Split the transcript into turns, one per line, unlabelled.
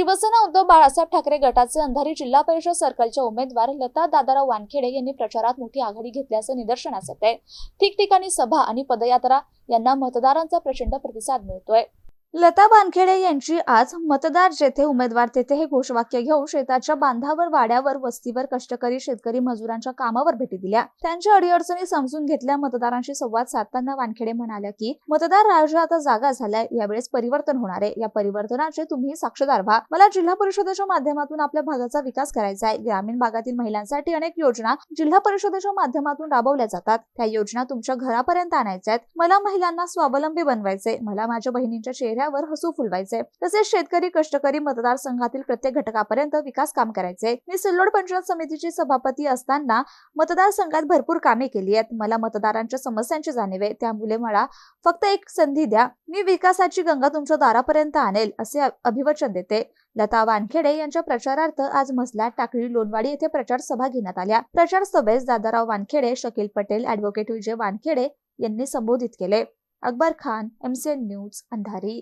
शिवसेना उद्धव बाळासाहेब ठाकरे गटाचे अंधारी जिल्हा परिषद सर्कलच्या उमेदवार लता दादाराव वानखेडे यांनी प्रचारात मोठी आघाडी घेतल्याचं निदर्शनास येते ठिकठिकाणी सभा आणि पदयात्रा यांना मतदारांचा प्रचंड प्रतिसाद मिळतोय. लता वानखेडे यांची आज मतदार जेथे उमेदवार तेथे हे घोषवाक्य घेऊन शेताच्या बांधावर वाड्यावर वस्तीवर कष्टकरी शेतकरी मजुरांच्या कामावर भेटी दिल्या. त्यांच्या अडीअडचणी समजून घेतल्या मतदारांशी संवाद साधताना वानखेडे म्हणाल्या की मतदार राजा आता जागा झालाय यावेळेस परिवर्तन होणार आहे. या परिवर्तनाचे तुम्ही साक्षीदार व्हा. मला जिल्हा परिषदेच्या माध्यमातून आपल्या भागाचा विकास करायचा आहे. ग्रामीण भागातील महिलांसाठी अनेक योजना जिल्हा परिषदेच्या माध्यमातून राबवल्या जातात. त्या योजना तुमच्या घरापर्यंत आणायच्या आहेत. मला महिलांना स्वावलंबी बनवायचे मला माझ्या बहिणींच्या देण्यावर हसू फुलवायचे. तसेच शेतकरी कष्टकरी मतदारसंघातील प्रत्येक घटकापर्यंत विकास काम करायचे. मी सिल्लोड पंचायत समितीची सभापती असताना मतदारसंघात भरपूर कामे केली आहेत. मला मतदारांच्या समस्यांची जाणीव आहे. त्यामुळे मला फक्त एक संधी द्या. मी विकासाची गंगा तुमच्या दारापर्यंत आणेल असे अभिवचन देते. लता वानखेडे यांच्या प्रचारार्थ आज मसला टाकळी लोणवाडी येथे प्रचार सभा घेण्यात आल्या. प्रचार सभेस दादाराव वानखेडे शकील पटेल ऍडव्होकेट विजय वानखेडे यांनी संबोधित केले. अकबर खान एमसीएन न्यूज अंधारी.